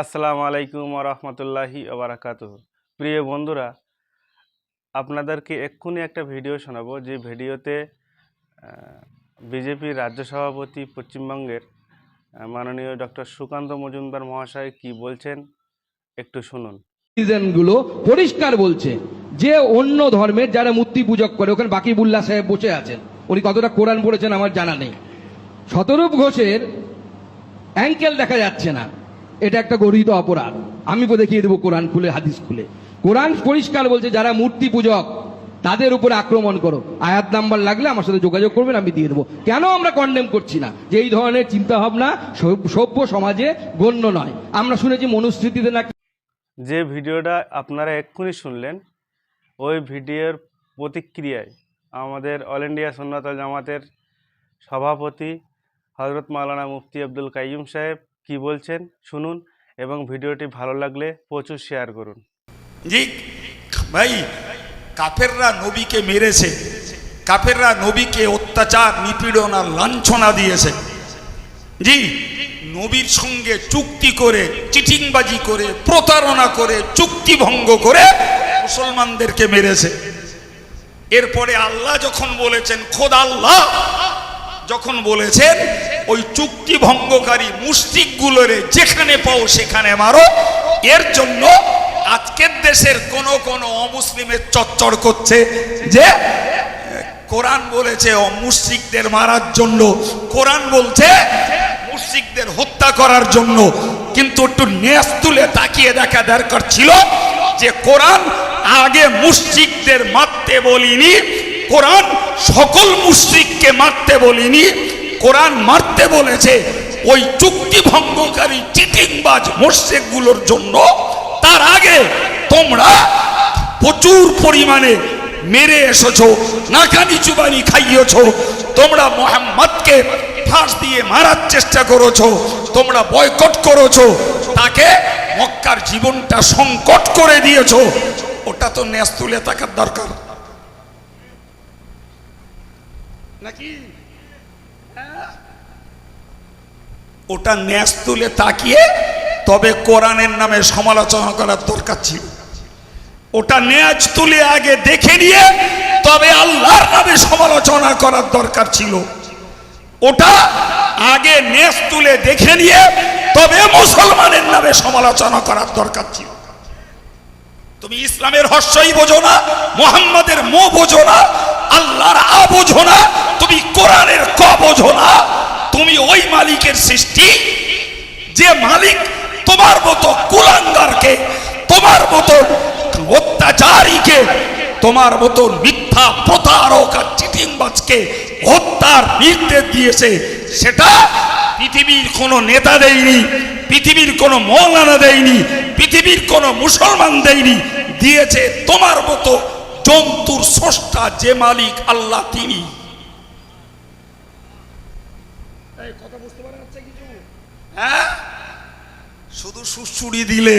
আসসালামু আলাইকুম রহমতুল্লাহি ওবরাকাত প্রিয় বন্ধুরা, আপনাদেরকে এক্ষুনি একটা ভিডিও শোনাবো, যে ভিডিওতে বিজেপির রাজ্য সভাপতি পশ্চিমবঙ্গের মাননীয় ডক্টর সুকান্ত মজুমদার মহাশয় কি বলছেন, একটু শুনুন। গুলো পরিষ্কার বলছে যে অন্য ধর্মের যারা মূর্তি পূজক করে, ওখানে বাকি বাকিবুল্লাহ সাহেব বসে আছেন। উনি কতটা কোরআন পড়েছেন আমার জানা নেই। শতরূপ ঘোষের অ্যাঙ্কেল দেখা যাচ্ছে না। এটা একটা গরিত অপরাধ। আমি দেখিয়ে দেবো কোরআন খুলে, হাদিস খুলে। কোরআন পরিষ্কার বলছে, যারা মূর্তি পূজক, তাদের উপরে আক্রমণ করো। আয়াত নাম্বার লাগলে আমার সাথে যোগাযোগ করবেন, আমি দিয়ে দেবো। কেন আমরা কন্ডেম করছি না? যে এই ধরনের চিন্তা ভাবনা সভ্য সমাজে গণ্য নয়। আমরা শুনেছি মনুস্মৃতিতে নাকি যে ভিডিওটা আপনারা এক্ষুনি শুনলেন, ওই ভিডিওর প্রতিক্রিয়ায় আমাদের অল ইন্ডিয়া সুন্নাতল জামাতের সভাপতি হজরত মাওলানা মুফতি আব্দুল কাইয়ুম সাহেব কি বলছেন শুনুন এবং ভিডিওটি ভালো লাগলে প্রচুর শেয়ার করুন। জি, ভাই, কাফেররা নবীকে মেরেছে, কাফেররা নবীকে অত্যাচার, নিপীড়ন আর লাঞ্ছনা দিয়েছে। জি, নবীর সঙ্গে চুক্তি করে, চিটিংবাজি করে, প্রতারণা করে, চুক্তি ভঙ্গ করে মুসলমানদেরকে মেরেছে। এরপরে আল্লাহ যখন বলেছেন, খোদ আল্লাহ, যখন বলেছেন ওই চুক্তি ভঙ্গকারী মুস্তিকগুলোরে যেখানে পাও সেখানে মারো। এর জন্য আজকের দেশের কোন কোন অমুসলিমের চচ্চর করছে যে, কোরআন বলেছে অমুসলিকদের মারার জন্য, কোরআন বলছে মুসলিকদের হত্যা করার জন্য। কিন্তু একটু নেস তুলে তাকিয়ে দেখা দরকার ছিল যে, কোরআন আগে মুসলিকদের মারতে বলিনি, কোরআন সকল মুসলিককে মারতে বলিনি কোরআন মারতে বলেছে, ওই চুক্তি ভঙ্গকারী চিটিংবাজ মোর্শেকগুলোর জন্য, তার আগে তোমরা প্রচুর পরিমাণে মেরে এসেছ, নাকানি চুবানি খাইয়েছো, তোমরা মোহাম্মদকে ফাঁস দিয়ে মারার চেষ্টা করেছ, তোমরা বয়কট করেছ, তাকে মক্কার জীবনটা সংকট করে দিয়েছ, ওটা তো ন্যাস তুলে থাকার দরকার। নাকি হ্যাঁ? ওটা ন্যাস তুলে তাকিয়ে তবে কোরআনের নামে সমালোচনা করার দরকার ছিল। ওটা ন্যাজ তুলে আগে দেখে নিয়ে তবে আল্লাহর নামে সমালোচনা করার দরকার ছিল। ওটা আগে নেস তুলে দেখে নিয়ে তবে মুসলমানের নামে সমালোচনা করার দরকার ছিল। তুমি ইসলামের হর্ষই বোঝো না, মোহাম্মদের মো বোঝো না, আল্লাহর আ বোঝো না, তুমি কোরআনের ক বোঝো না তুমি ওই মালিকের সৃষ্টি, যে মালিক তোমার মতো কুলাঙ্গারকে, তোমার মতো অত্যাচারীকে, তোমার মতো মিথ্যা প্রতারক আর চিটিংবাজকে হত্যার নির্দেশ দিয়েছে, সেটা পৃথিবীর কোনো নেতা দেয়নি, পৃথিবীর কোনো মৌলানা দেয়নি, পৃথিবীর কোনো মুসলমান দেয়নি, দিয়েছে তোমার মতো জন্তুর স্রষ্টা যে মালিক আল্লাহ তিনি কথা বুঝতে পারা যাচ্ছে কিছু হ্যাঁ? শুধু সুসুড়ি দিলে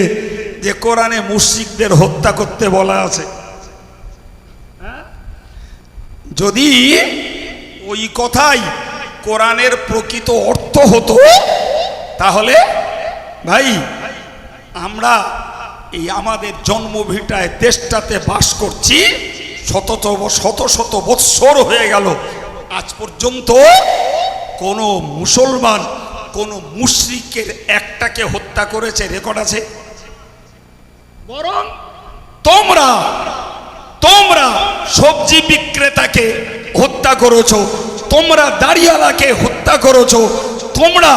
যে কোরআনে মুসিকদের হত্যা করতে বলা আছে। হ্যাঁ? যদি ওই কথাই কোরআনের প্রকৃত অর্থ হতো, তাহলে ভাই, আমরা এই আমাদের জন্মভিটায় দেশটাতে বাস করছি শত শত শত বৎসর হয়ে গেল। আজ পর্যন্ত কোনো মুসলমান কোন মুশরিকের একটাকে হত্যা করেছে রেকর্ড আছে? বরং তোমরা তোমরা সবজি বিক্রেতাকে হত্যা করেছ তোমরা দাড়িয়ালাকে হত্যা করেছ তোমরা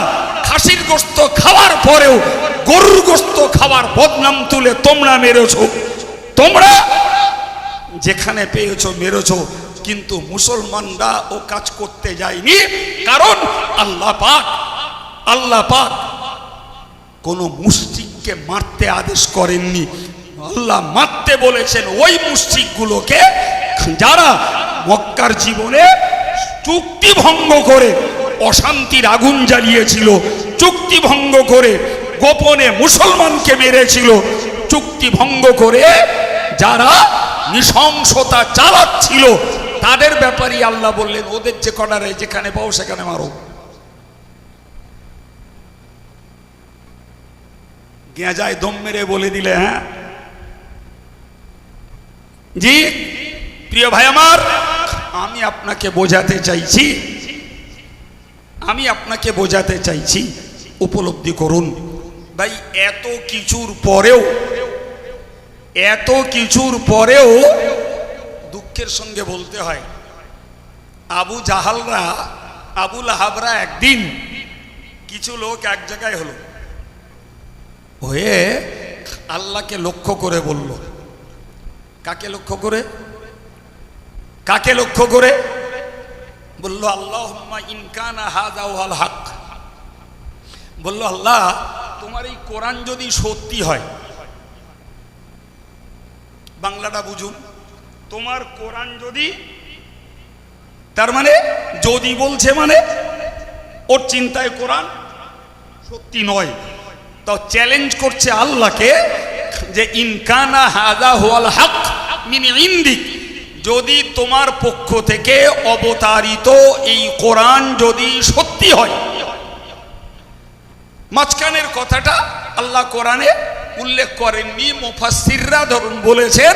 খাসির গোস্ত খাওয়ার পরেও গরুর গোস্ত খাওয়ার বদনাম তুলে তোমরা মেরেছো। তোমরা যেখানে পেয়েছ মেরেছো কিন্তু মুসলমানরা ও কাজ করতে যায়নি। কারণ আল্লাহ পাক আল্লাহ পাক কোনো মুসজিদকে মারতে আদেশ করেননি। আল্লাহ মারতে বলেছেন ওই মুসজিদগুলোকে যারা মক্কার জীবনে চুক্তি ভঙ্গ করে অশান্তির আগুন জ্বালিয়েছিল, চুক্তি ভঙ্গ করে গোপনে মুসলমানকে মেরেছিল, চুক্তি ভঙ্গ করে যারা নৃশংসতা চালাচ্ছিল তাদের ব্যাপারই আল্লাহ বললেন, ওদের যে কডারে যেখানে পাও সেখানে মারো। গেঁজায় দম মেরে বলে দিলে হ্যাঁ? জি, প্রিয় ভাই আমার, আমি আপনাকে বোঝাতে চাইছি, আমি আপনাকে বোঝাতে চাইছি, উপলব্ধি করুন। ভাই, এত কিছুর পরেও, এত কিছুর পরেও দুঃখের সঙ্গে বলতে হয়। আবু জাহালরা আবুল হাবরা একদিন কিছু লোক এক জায়গায় হলো। হয়ে আল্লাহকে লক্ষ্য করে বলল, কাকে লক্ষ্য করে? কাকে লক্ষ্য করে? বলল আল্লাহ ইনকানা ওয়াল হক। বলল, আল্লাহ, তোমার এই কোরআন যদি সত্যি হয়, বাংলাটা বুঝুন। তোমার কোরআন যদি, তার মানে যদি বলছে মানে ওর চিন্তায় কোরআন সত্যি নয়। তো চ্যালেঞ্জ করছে আল্লাহকে যে ইনকানা হাজা হোয়াল হক মিন ইন্দিক, যদি তোমার পক্ষ থেকে অবতারিত এই কোরআন যদি সত্যি হয়। মাঝখানের কথাটা আল্লাহ কোরআনে উল্লেখ করেননি, মুফাসসিররা ধরুন বলেছেন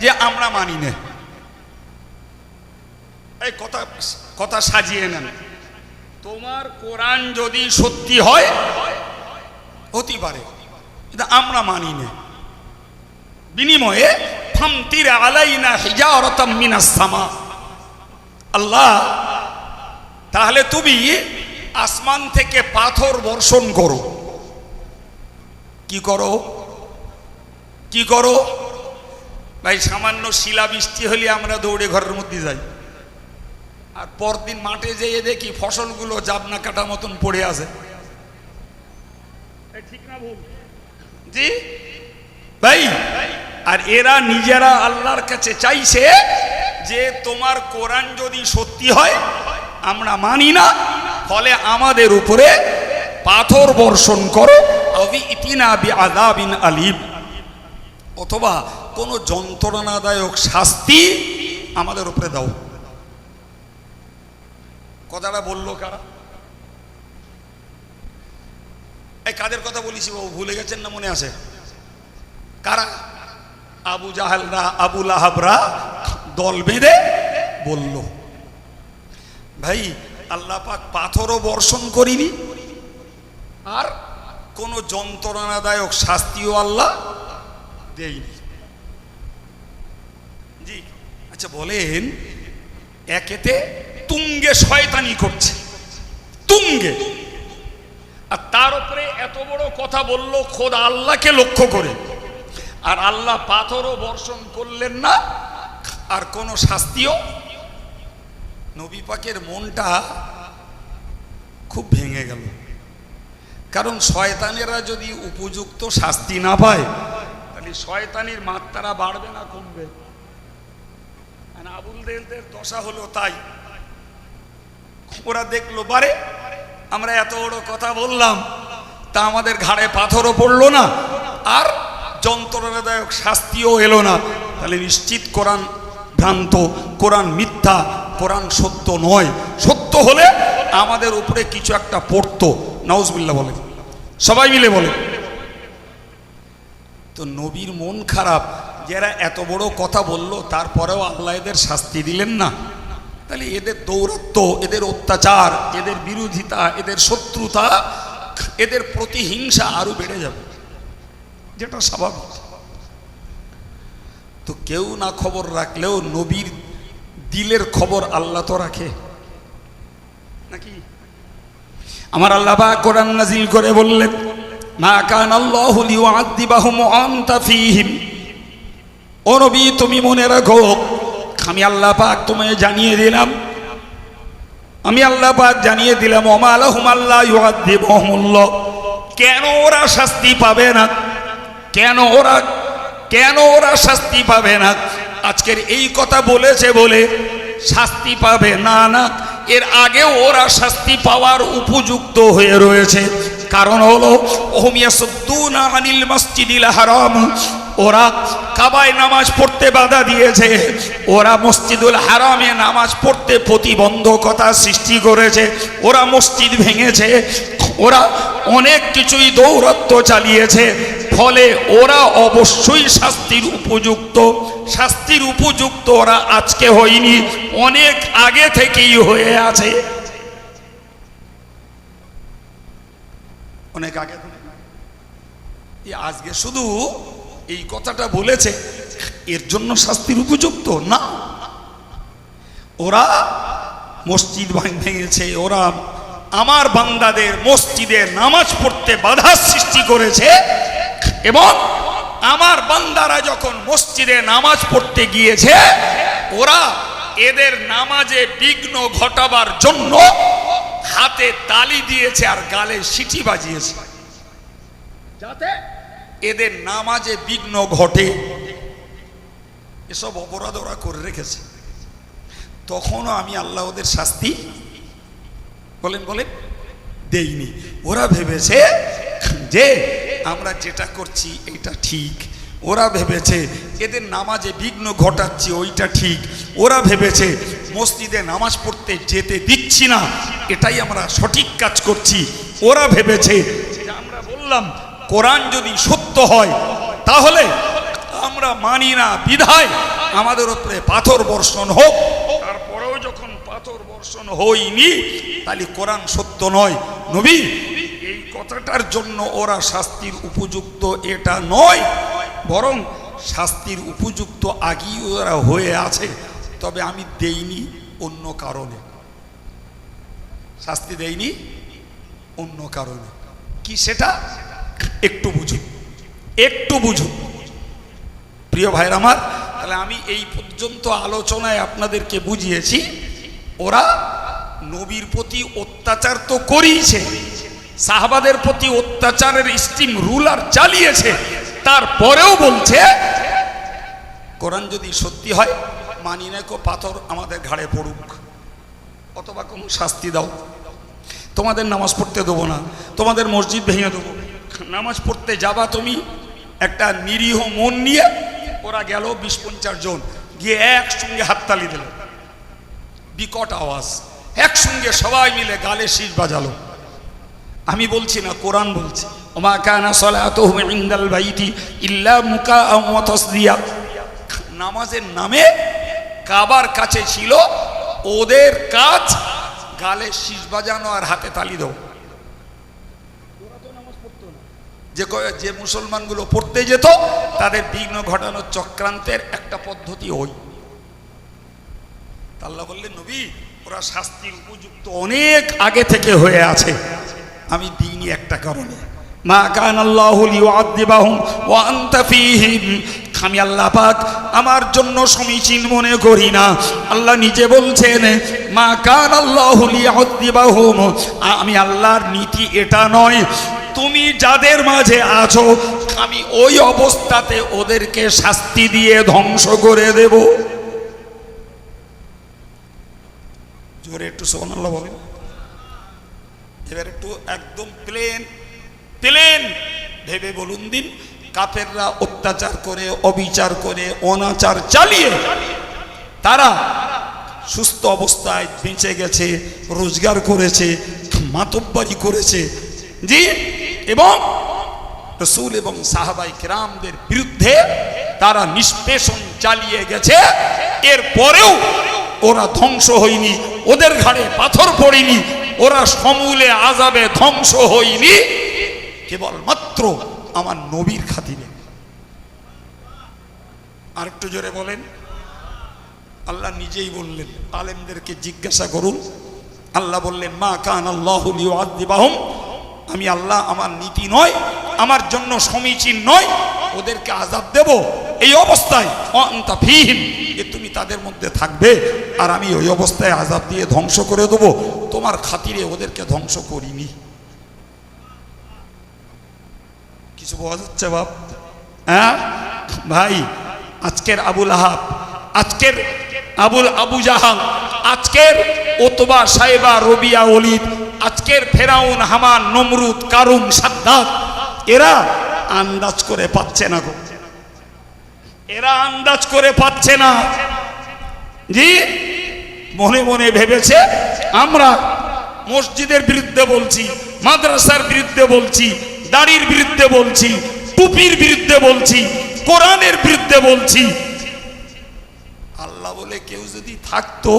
যে আমরা মানি না। এই কথা কথা সাজিয়ে নেন। তোমার কোরআন যদি সত্যি হয়, হতে পারে। আমরা মানি না। বিনিময়ে, ফামতির আলাইনা হিজারতাম সামা। আল্লাহ, তাহলে তুমি আসমান থেকে পাথর বর্ষণ করো। কি করো? কি করো? ভাই সামান্য শিলা বৃষ্টি হলে আমরা দৌড়ে ঘরের মধ্যে যাই। আর পরদিন মাঠে যেয়ে দেখি ফসলগুলো জাবনা কাটা মতন পড়ে আছে। ঠিক না ভুল? জি? ভাই আর এরা নিজেরা আল্লাহর কাছে চাইছে যে তোমার কোরআন যদি সত্যি হয় আমরা মানি না ফলে আমাদের উপরে পাথর বর্ষণ করো। অবি ইতিনা বি আদাবিন আলিম। অথবা কোনো যন্ত্রণাদায়ক শাস্তি আমাদের উপরে দাও। কথাটা বলল কারা? এই কাদের কথা বলিছি বাবু, ভুলে গেছেন না মনে আছে? কারা? আবু জাহালরা আবুল আহাবরা দল বেঁধে বলল, ভাই, আল্লাহ পাক পাথরও বর্ষণ করিনি, আর কোনো যন্ত্রণাদায়ক শাস্তিও আল্লাহ দেয়নি জি আচ্ছা বলেন, একেতে তুঙ্গে শয়তানি করছে। তুঙ্গে। আর তার উপরে এত বড় কথা বলল, খোদ আল্লাহকে লক্ষ্য করে। আর আল্লাহ পাথরও বর্ষণ করলেন না, আর কোনো শাস্তিও। নবী পাকের মনটা খুব ভেঙে গেল। কারণ শয়তানেরা যদি উপযুক্ত শাস্তি না পায়, তাহলে শয়তানির মাত্রা বাড়বে না, কমবে। আবুল দশা হলো তাই। ওরা দেখল, বারে, আমরা এত বড় কথা বললাম, তা আমাদের ঘাড়ে পাথরও পড়ল না, আর যন্ত্রণাদায়ক শাস্তিও এলো না। তাহলে নিশ্চিত কোরআন ভ্রান্ত, কোরআন মিথ্যা, কোরআন সত্য নয়। সত্য হলে আমাদের উপরে কিছু একটা পড়তো। নাউজবিল্লা বলে। সবাই মিলে বলে। তো নবীর মন খারাপ যারা এত বড় কথা বলল, তারপরেও আল্লাহ এদের শাস্তি দিলেন না। তাহলে এদের দৌরত্ব, এদের অত্যাচার, এদের বিরোধিতা, এদের শত্রুতা, এদের প্রতিহিংসা আরও বেড়ে যাবে। যেটা স্বাভাবিক। তো কেউ না খবর রাখলেও নবীর দিলের খবর আল্লাহ তো রাখে। নাকি? আমার আল্লাহ বা কোরআন নাজিল করে বললেন, মা কান আল্লাহ আনতা ফীহিম। ও তুমি মনে রাখো, আমি আল্লাহ পাক তোমায় জানিয়ে দিলাম। আমি আল্লাহ পাক জানিয়ে দিলাম, ওমা আল্লাহ ইউআযিবহুমুল্লাহ কেন ওরা শাস্তি পাবে না? কেন ওরা কেন ওরা শাস্তি পাবে না? আজকের এই কথা বলেছে বলে শাস্তি পাবে? না না, এর আগেও ওরা শাস্তি পাওয়ার উপযুক্ত হয়ে রয়েছে। কারণ হলো ওহমিয়া সদ্দুনা আনিল মসজিদিল হারাম। ওরা কাবায় নামাজ পড়তে বাধা দিয়েছে। ওরা মসজিদুল হারামে নামাজ পড়তে প্রতিবন্ধকতা সৃষ্টি করেছে। ওরা মসজিদ ভেঙেছে। ওরা অনেক কিছুই দৌরত্ব চালিয়েছে। ফলে ওরা অবশ্যই শাস্তির উপযুক্ত। শাস্তির উপযুক্ত ওরা আজকে হয়নি। অনেক আগে থেকেই হয়ে আছে। অনেক আগে আজকে শুধু এই কথাটা বলেছে, এর জন্য শাস্তির উপযুক্ত? না। ওরা মসজিদ ভাঙ- ভেঙেছে ওরা আমার বান্দাদের মসজিদে নামাজ পড়তে বাধা সৃষ্টি করেছে এবং আমার বান্দারা যখন মসজিদে নামাজ পড়তে গিয়েছে, ওরা এদের নামাজে বিঘ্ন ঘটাবার জন্য হাতে তালি দিয়েছে আর গালে সিটি বাজিয়েছে। যাতে এদের নামাজে বিঘ্ন ঘটে। এসব অপরাধ ওরা করে রেখেছে। তখনও আমি আল্লাহ ওদের শাস্তি বলেন বলেন, দেইনি। ওরা ভেবেছে যে আমরা যেটা করছি এটা ঠিক। ওরা ভেবেছে এদের নামাজে বিঘ্ন ঘটাচ্ছি ওইটা ঠিক। ওরা ভেবেছে মসজিদে নামাজ পড়তে যেতে দিচ্ছি না, এটাই আমরা সঠিক কাজ করছি। ওরা ভেবেছে আমরা বললাম কোরআন যদি সত্য হয়, তাহলে আমরা মানি না, বিধায় আমাদের উপরে পাথর বর্ষণ হোক। তারপরেও যখন পাথর বর্ষণ হয়নি, তাহলে কোরআন সত্য নয়। নবী, এই কথাটার জন্য ওরা শাস্তির উপযুক্ত এটা নয়, বরং শাস্তির উপযুক্ত আগেই ওরা হয়ে আছে। তবে আমি দেইনি অন্য কারণে। শাস্তি দেইনি অন্য কারণে। কি সেটা? একটু বুঝুন একটু বুঝুন প্রিয় ভাইর আমার, তাহলে আমি এই পর্যন্ত আলোচনায় আপনাদেরকে বুঝিয়েছি, ওরা নবীর প্রতি অত্যাচার তো করিয়েছে, সাহাবাদের প্রতি অত্যাচারের স্টিম রুলার চালিয়েছে, তারপরেও বলছে, কোরআন যদি সত্যি হয়, মানি না কো পাথর আমাদের ঘাড়ে পড়ুক। অথবা কোনো শাস্তি দাও। তোমাদের নামাজ পড়তে দেবো না, তোমাদের মসজিদ ভেঙে দেবো। নামাজ পড়তে যাবা তুমি, একটা নিরীহ মন নিয়ে ওরা গেল বিশ পঞ্চাশ জন, গিয়ে একসঙ্গে হাততালি দিল। বিকট আওয়াজ। একসঙ্গে সবাই মিলে গালে শীষ বাজালো। আমি বলছি, না, কোরআন বলছি। ইল্লা তাসদিয়া। নামাজের নামে কাবার কাছে ছিল, ওদের কাজ গালে শীষ বাজানো আর হাতে তালি দাও। যে যে মুসলমানগুলো পড়তে যেত, তাদের বিঘ্ন ঘটানোর চক্রান্তের একটা পদ্ধতি ওই। আল্লাহ বললেন, নবী, ওরা শাস্তির উপযুক্ত অনেক আগে থেকে হয়ে আছে। আমি দিইনি একটা কারণে। মা কান আল্লাহ লিউআযিবাহুম ওয়া আনতা ফীহিম। আমি আল্লাহ পাক আমার জন্য সমীচীন মনে করি না। আল্লাহ নিজে বলছেন, মা কান আল্লাহ লিউআযিবাহুম আমি আল্লাহর নীতি এটা নয়। তুমি যাদের মাঝে আছো, আমি ওই অবস্থাতে ওদেরকে শাস্তি দিয়ে ধ্বংস করে দেব। জোরে একটু সোহান আল্লাহ বলেন। এবার একটু একদম প্লেন প্লেন ভেবে বলুন দিন, কাফেররা অত্যাচার করে, অবিচার করে, অনাচার চালিয়ে তারা সুস্থ অবস্থায় বেঁচে গেছে, রোজগার করেছে, মাতব্বারি করেছে। জি? এবং রসুল এবং সাহাবাই কেরামদের বিরুদ্ধে তারা নিষ্পেষণ চালিয়ে গেছে। এর পরেও ওরা ধ্বংস হয়নি, ওদের ঘাড়ে পাথর পড়েনি, ওরা সমূলে আজাবে ধ্বংস হয়নি। কেবলমাত্র আমার নবীর খাতিরে। আরেকটু জোরে বলেন। আল্লাহ নিজেই বললেন, আলেমদেরকে জিজ্ঞাসা করুন। আল্লাহ বললেন, মা কান আল্লাহ আমি আল্লাহ আমার নীতি নয়, আমার জন্য সমীচীন নয়, ওদেরকে আজাব দেব। এই অবস্থায় যে তুমি তাদের মধ্যে থাকবে, আর আমি ওই অবস্থায় আজাব দিয়ে ধ্বংস করে দেবো। তোমার খাতিরে ওদেরকে ধ্বংস করিনি। কিছু বোঝা যাচ্ছে বাপ? হ্যাঁ? ভাই, আজকের আবুল আহাব, আজকের আবুল আবু জাহাল, আজকের ওতবা সাহেবা রবিয়া অলিদ আজকের ফেরাউন, হামান, নমরুদ, কারুন, সাদ্দাত, এরা আন্দাজ করে পাচ্ছে না গো। এরা আন্দাজ করে পাচ্ছে না। জি, মনে মনে ভেবেছে, আমরা মসজিদের বিরুদ্ধে বলছি, মাদ্রাসার বিরুদ্ধে বলছি, দাড়ির বিরুদ্ধে বলছি, টুপির বিরুদ্ধে বলছি, কোরআনের বিরুদ্ধে বলছি। আল্লাহ বলে কেউ যদি থাকতো,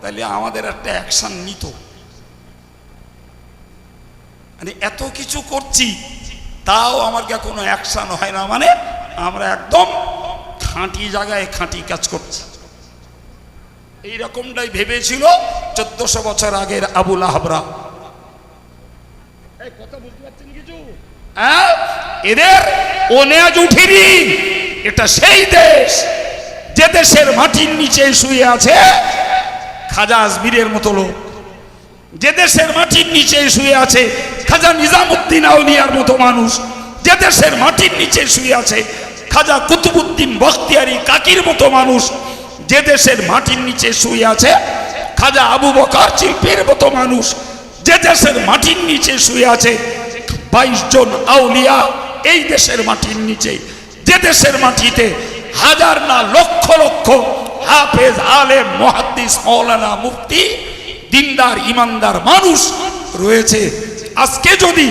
তাহলে আমাদের একটা অ্যাকশন নিত। মানে এত কিছু করছি তাও আমার কা কোনো অ্যাকশন হয় না। মানে আমরা একদম খাঁটি জায়গায় খাঁটি কাজ করছি। এই রকমটাই ভেবেছিল চোদ্দশো বছর আগের আবুল আহবরা হ্যাঁ? এদের ওনেজ উঠিনি। এটা সেই দেশ যে দেশের মাটির নিচে শুয়ে আছে খাজা আজমিরের মতো লোক। যে দেশের মাটির নিচে শুয়ে আছে খাজা নিজামুদ্দিন আউলিয়ার মতো মানুষ, যে দেশের মাটির নিচে শুয়ে আছে, খাজা কুতুবুদ্দিন বখতিয়ারি কাকির মতো মানুষ, যে দেশের মাটির নিচে শুয়ে আছে, খাজা আবু বকার শিল্পের মতো মানুষ, যে দেশের মাটির নিচে শুয়ে আছে, বাইশ জন আউলিয়া এই দেশের মাটির নিচে, যে দেশের মাটিতে হাজার না লক্ষ লক্ষ হাফেজ, আলেম, মহাদ্দিস, মৌলানা মুফতি, দিনদার, ইমানদার মানুষ রয়েছে। আজকে যদি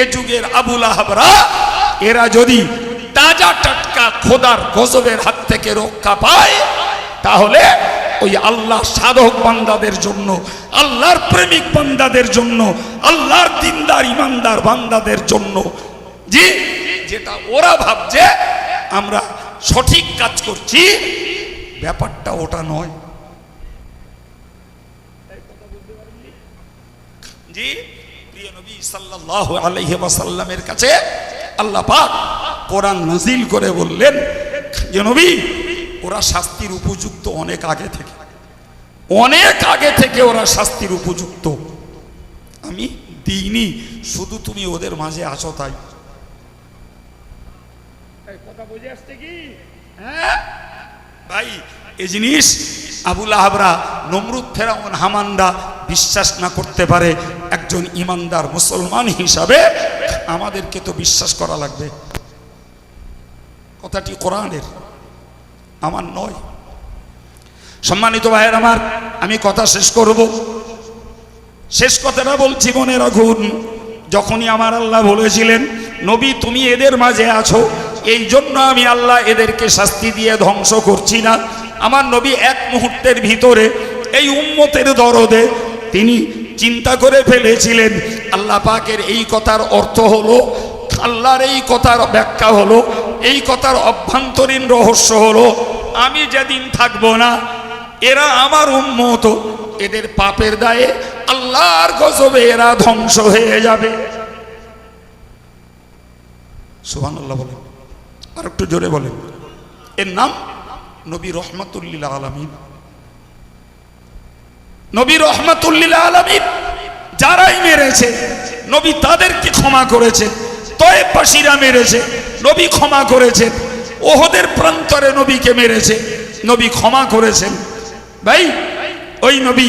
এ যুগের আবুল আহাবরা, এরা যদি তাজা টাটকা খোদার গজবের হাত থেকে রক্ষা পায়, তাহলে ওই আল্লাহ সাধক বান্দাদের জন্য, আল্লাহর প্রেমিক বান্দাদের জন্য, আল্লাহর দিনদার ইমানদার বান্দাদের জন্য, জি, যেটা ওরা ভাবছে, আমরা সঠিক কাজ করছি, ব্যাপারটা ওটা নয়। জি? সাল্লাল্লাহু আলাইহি ওয়াসাল্লামের কাছে আল্লাহ পাক কোরআন নাজিল করে বললেন যে নবী ওরা শাস্তির উপযুক্ত অনেক আগে থেকে অনেক আগে থেকে ওরা শাস্তির উপযুক্ত। আমি দিইনি শুধু তুমি ওদের মাঝে আছো তাই। কথা বুঝে আসছে কি? হ্যাঁ? ভাই এই জিনিস আবুল আহাবরা নমরুদ ফেরাউন হামানরা বিশ্বাস না করতে পারে একজন ইমানদার মুসলমান হিসাবে আমাদেরকে তো বিশ্বাস করা লাগবে। কথাটি কোরআনের, আমার নয়। সম্মানিত ভাইয়ের আমার, আমি কথা শেষ করব। শেষ কথাটা বলছি মনে রাখুন, যখনই আমার আল্লাহ বলেছিলেন, নবী, তুমি এদের মাঝে আছো এই জন্য আমি আল্লাহ এদেরকে শাস্তি দিয়ে ধ্বংস করছি না। আমার নবী এক মুহূর্তের ভিতরে এই উম্মতের দরদে তিনি চিন্তা করে ফেলেছিলেন, আল্লাহ পাকের এই কথার অর্থ হলো, আল্লাহর এই কথার ব্যাখ্যা হলো, এই কথার অভ্যন্তরীণ রহস্য হলো, আমি যেদিন থাকব না, এরা আমার উন্মত এদের পাপের দায়ে আল্লাহর গজবে এরা ধ্বংস হয়ে যাবে। সুহান আল্লাহ বলেন আর একটু জোরে বলেন, এর নাম নবী রহমতুল্লিল আলমিন। নবী রহমতুল্লিল আলমিন যারাই মেরেছে, নবী তাদেরকে ক্ষমা করেছে তয়ে পাশিরা মেরেছে, নবী ক্ষমা করেছেন ওহদের প্রান্তরে নবীকে মেরেছে, নবী ক্ষমা করেছেন। ভাই, ওই নবী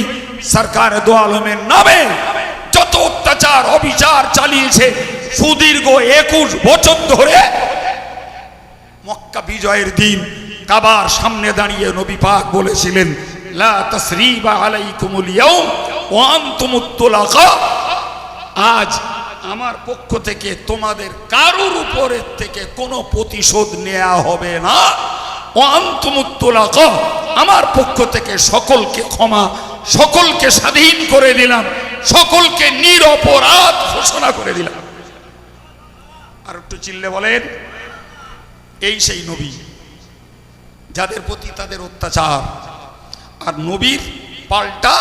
সরকার দো আলমের নামে যত অত্যাচার, অবিচার চালিয়েছে, সুদীর্ঘ একুশ বছর ধরে মক্কা বিজয়ের দিন কাবার সামনে দাঁড়িয়ে নবী পাক বলেছিলেন আজ আমার পক্ষ থেকে তোমাদের কারোর উপরের থেকে কোনো প্রতিশোধ নেওয়া হবে না। ও আন্তমুত্তলাক আমার পক্ষ থেকে সকলকে ক্ষমা, সকলকে স্বাধীন করে দিলাম, সকলকে নিরপরাধ ঘোষণা করে দিলাম। আর একটু চিল্লে বলেন, এই সেই নবী, যাদের প্রতি তাদের অত্যাচার আর নবীর পাল্টা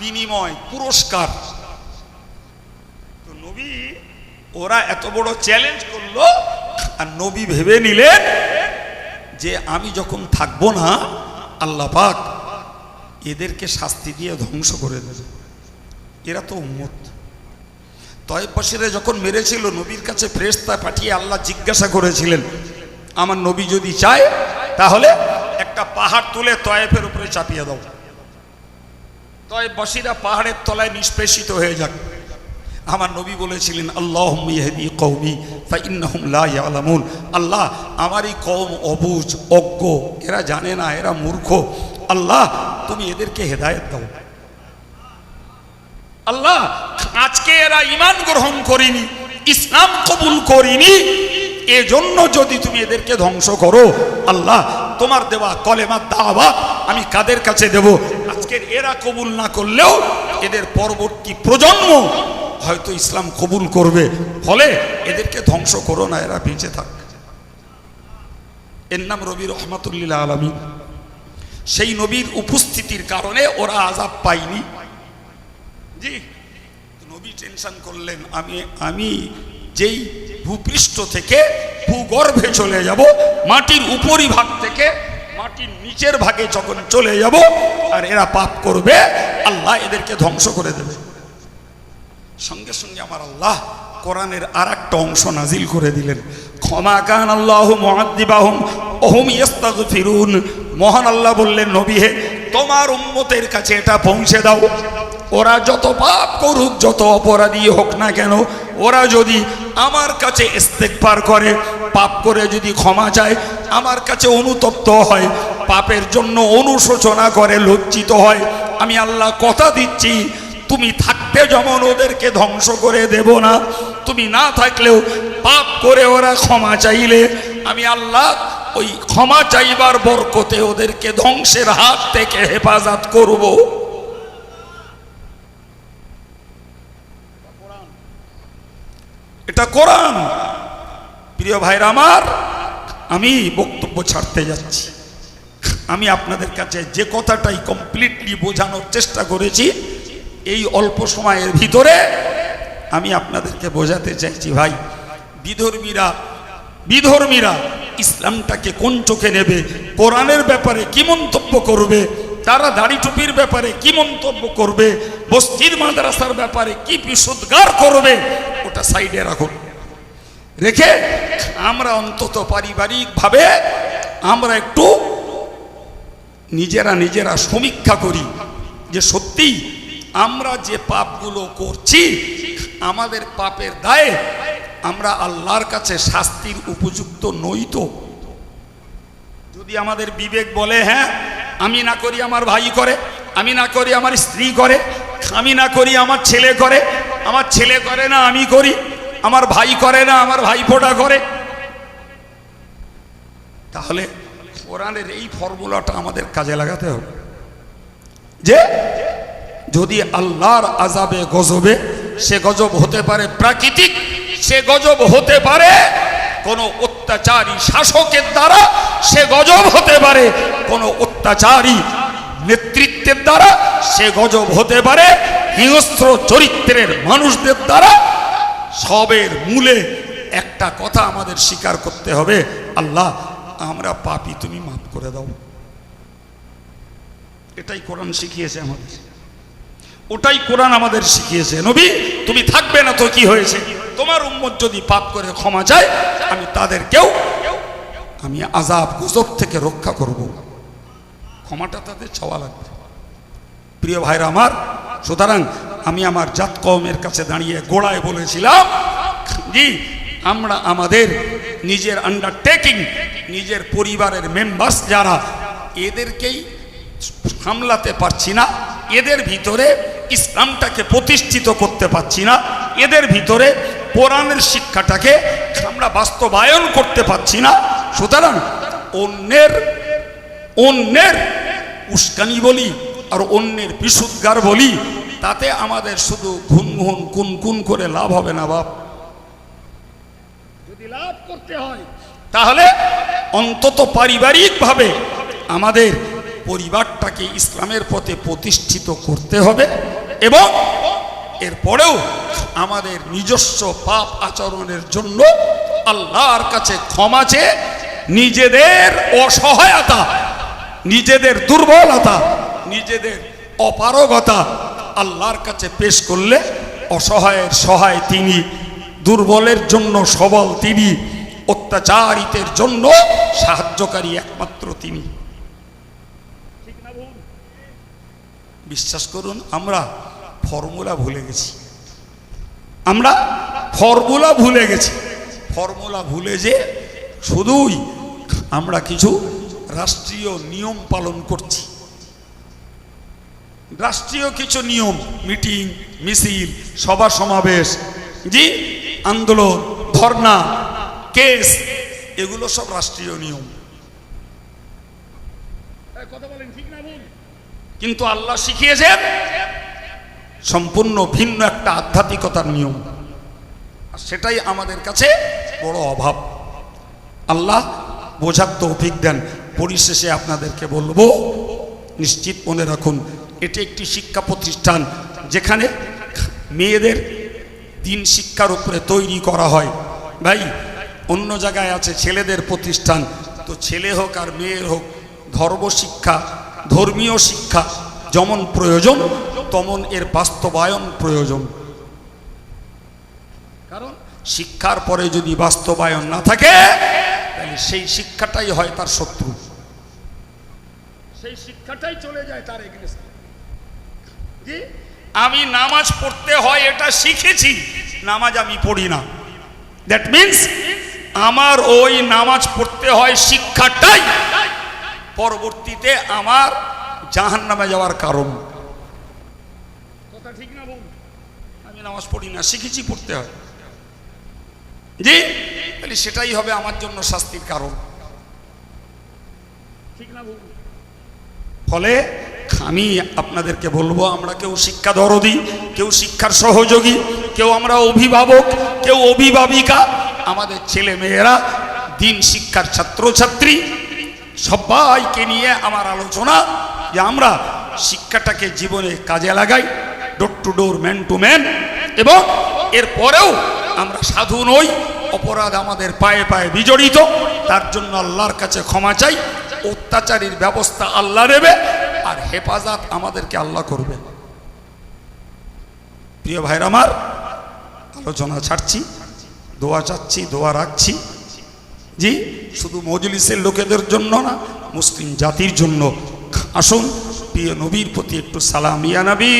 বিনিময়, পুরস্কার। তো নবী, ওরা এত বড় চ্যালেঞ্জ করল, আর নবী ভেবে নিলেন যে আমি যখন থাকব না, আল্লাহ পাক এদেরকে শাস্তি দিয়ে ধ্বংস করে দেবে। এরা তো উম্মত। তয়েবাসীরা যখন মেরেছিল, নবীর কাছে ফ্রেস্তা পাঠিয়ে আল্লাহ জিজ্ঞাসা করেছিলেন, আমার নবী যদি চায়, তাহলে একটা পাহাড় তুলে তয়েফের উপরে চাপিয়ে দাও। তয়েবাসীরা পাহাড়ের তলায় নিষ্পেষিত হয়ে যাক। আমার নবী বলেছিলেন আল্লাহ ইহদি কৌমি ইয়ালামুন। আল্লাহ, আমার এই কওম অবুজ, অজ্ঞ, এরা জানে না, এরা মূর্খ। আল্লাহ, তুমি এদেরকে হেদায়েত দাও। আল্লাহ, আজকে এরা ইমান গ্রহণ করিনি, ইসলাম কবুল করিনি। এজন্য যদি তুমি এদেরকে ধ্বংস করো, আল্লাহ তোমার দেওয়া কলেমার দাওয়া আমি কাদের কাছে দেব? আজকের এরা কবুল না করলেও এদের পরবর্তী প্রজন্ম হয়তো ইসলাম কবুল করবে। ফলে এদেরকে ধ্বংস করো না, এরা বেঁচে থাক। এর নাম রবি রহমাতুল্লিল্লাহ আলমী সেই নবীর উপস্থিতির কারণে ওরা আজাব পায়নি। জি, নবী টেনশন করলেন, আমি আমি যেই ভূপৃষ্ঠ থেকে ভূগর্ভে চলে যাব, মাটির উপরি ভাগ থেকে মাটির নিচের ভাগে যখন চলে যাব, আর এরা পাপ করবে, আল্লাহ এদেরকে ধ্বংস করে দেবে। সঙ্গে সঙ্গে আমার আল্লাহ কোরআনের আর একটা অংশ নাজিল করে দিলেন। ক্ষমা কান আল্লাহ ওহম ইস্তাগফিরুন মহান আল্লাহ বললেন, নবী হে, তোমার উম্মতের কাছে এটা পৌঁছে দাও। ওরা যত পাপ করুক, যত অপরাধী হোক না কেন, ওরা যদি আমার কাছে ইস্তেকবার করে, পাপ করে যদি ক্ষমা চায়, আমার কাছে অনুতপ্ত হয়, পাপের জন্য অনুশোচনা করে, লজ্জিত হয়, আমি আল্লাহ কথা দিচ্ছি, তুমি থাকতে যেমন ওদেরকে ধ্বংস করে দেব না, তুমি না থাকলেও পাপ করে ওরা ক্ষমা চাইলে, আমি আল্লাহ ওই ক্ষমা চাইবার বরকতে ওদেরকে ধ্বংসের হাত থেকে হেফাজত করব। এটা কোরআন। প্রিয় ভাইরা আমার, আমি বক্তব্য ছাড়তে যাচ্ছি। আমি আপনাদের কাছে যে কথাটাই কমপ্লিটলি বোঝানোর চেষ্টা করেছি, এই অল্প সময়ের ভিতরে আমি আপনাদেরকে বোঝাতে চাইছি, ভাই, বিধর্মীরা বিধর্মীরা ইসলামটাকে কোন চোখে নেবে, কোরআনের ব্যাপারে কি মন্তব্য করবে, তারা দাড়ি টুপির ব্যাপারে কি মন্তব্য করবে বস্তির মাদ্রাসার ব্যাপারে কি বিশুদ্ধার করবে ওটা সাইডে রাখুন। রেখে আমরা অন্তত পারিবারিকভাবে আমরা একটু নিজেরা নিজেরা সমীক্ষা করি যে সত্যি আমরা যে পাপগুলো করছি, আমাদের পাপের দায়ে আমরা আল্লাহর কাছে শাস্তির উপযুক্ত নই তো। যদি আমাদের বিবেক বলে হ্যাঁ আমি না করি আমার ভাই করে, আমি না করি আমার স্ত্রী করে, আমি না করি আমার ছেলে করে আমার ছেলে করে না, আমি করি। আমার ভাই করে না, আমার ভাইফোঁটা করে। তাহলে কোরআনের এই ফর্মুলাটা আমাদের কাজে লাগাতে হবে। যে যদি আল্লাহর আজাবে গজবে, সে গজব হতে পারে প্রাকৃতিক, সে গজব হতে পারে কোনো অত্যাচারী শাসকের দ্বারা, সে গজব হতে পারে কোনো অত্যাচারী নেতৃত্বের দ্বারা সে গজব হতে পারে। হিংস্র চরিত্রের মানুষদের দ্বারা সবের মূলে একটা কথা আমাদের স্বীকার করতে হবে, আল্লাহ, আমরা পাপি তুমি মাফ করে দাও। এটাই কোরআন শিখিয়েছে আমাদের। ওটাই কোরআন আমাদের শিখিয়েছে। নবী, তুমি থাকবে না তো কি হয়েছে? তোমার উম্মত যদি পাপ করে ক্ষমা চায়, আমি তাদেরকেও, আমি আজাব গুজব থেকে রক্ষা করব। ক্ষমাটা তাদের চাওয়া লাগবে। প্রিয় ভাইরা আমার, সুতরাং আমি আমার জাত কওমের কাছে দাঁড়িয়ে গোড়ায় বলেছিলাম জি আমরা আমাদের নিজের আন্ডারটেকিং নিজের পরিবারের মেম্বার্স যারা, এদেরকেই সামলাতে পারছি না, এদের ভিতরে ইসলামটাকে প্রতিষ্ঠিত করতে পারছি না, এদের ভিতরে কোরআনের শিক্ষাটাকে আমরা বাস্তবায়ন করতে পারছি না, সুতরাং অন্যের অন্যের উস্কানি বলি আর অন্যের বিশুদ্ধার বলি তাতে আমাদের শুধু ঘুন ঘুন কুন কুন করে লাভ হবে না বাপ। যদি লাভ করতে হয় তাহলে অন্তত পারিবারিকভাবে আমাদের পরিবারটাকে ইসলামের পথে প্রতিষ্ঠিত করতে হবে এবং এরপরেও আমাদের নিজস্ব পাপ আচরণের জন্য আল্লাহর কাছে ক্ষমা চেয়ে নিজেদের অসহায়তা নিজেদের দুর্বলতা নিজেদের অপারগতা আল্লাহর কাছে পেশ করলে অসহায়ের সহায় তিনি দুর্বলের জন্য সবল তিনি অত্যাচারিতের জন্য সাহায্যকারী একমাত্র তিনি। বিশ্বাস করুন আমরা ফর্মুলা ভুলে গেছি। আমরা ফর্মুলা ভুলে গেছি। ফর্মুলা ভুলে যে শুধুই আমরা কিছু রাষ্ট্রীয় নিয়ম পালন করছি। রাষ্ট্রীয় কিছু নিয়ম মিটিং মিছিল সভা সমাবেশ জি আন্দোলন ধর্ণা কেস এগুলো সব রাষ্ট্রীয় নিয়ম। কিন্তু আল্লাহ শিখিয়েছেন সম্পূর্ণ ভিন্ন একটা আধ্যাত্মিকতার নিয়ম। আর সেটাই আমাদের কাছে বড় অভাব। আল্লাহ বোঝার তৌফিক দেন। পরিশেষে আপনাদেরকে বলব, নিশ্চিত মনে রাখুন, এটি একটি শিক্ষা প্রতিষ্ঠান যেখানে মেয়েদের দিন শিক্ষার উপরে তৈরি করা হয়। ভাই, অন্য জায়গায় আছে ছেলেদের প্রতিষ্ঠান। তো ছেলে হোক আর মেয়ে হোক, ধর্ম শিক্ষা, ধর্মীয় শিক্ষা যেমন প্রয়োজন, তমন এর বাস্তবায়ন প্রয়োজন। কারণ শিক্ষার পরে যদি বাস্তবায়ন না থাকে, তাহলে সেই শিক্ষাটাই হয় তার শত্রু। সেই শিক্ষাটাই চলে যায় তার এগেনস্টে জি আমি নামাজ পড়তে হয় এটা শিখেছি নামাজ আমি পড়ি না। দ্যাট মিন্স আমার ওই নামাজ পড়তে হয় শিক্ষাটাই। পরবর্তীতে আমার জাহান নামে যাওয়ার কারণ। কথা ঠিক না আমি নামাজ পড়ি না শিখেছি পড়তে হয়। জি? তাহলে সেটাই হবে আমার জন্য শাস্তির কারণ ঠিক না বল ফলে আমি আপনাদেরকে বলব, আমরা কেউ শিক্ষা দরদি, কেউ শিক্ষার সহযোগী, কেউ আমরা অভিভাবক, কেউ অভিভাবিকা, আমাদের ছেলে মেয়েরা দিন শিক্ষার ছাত্রছাত্রী, সবাইকে নিয়ে আমার আলোচনা যে আমরা শিক্ষাটাকে জীবনে কাজে লাগাই door to door man to man এবং এরপরেও আমরা সাধু নই, অপরাধ আমাদের পায়ে পায়ে বিজড়িত, তার জন্য আল্লাহর কাছে ক্ষমা চাই অত্যাচারীর ব্যবস্থা আল্লাহ নেবে, আর হেফাজত আমাদেরকে আল্লাহ করবে। প্রিয় ভাইরা আমার, আলোচনা ছাড়ছি, দোয়া চাচ্ছি, দোয়া রাখছি। জি, শুধু মজলিসের লোকেদের জন্য না, মুসলিম জাতির জন্য। আসুন, প্রিয় নবীর প্রতি একটু সালাম। ইয়া নবী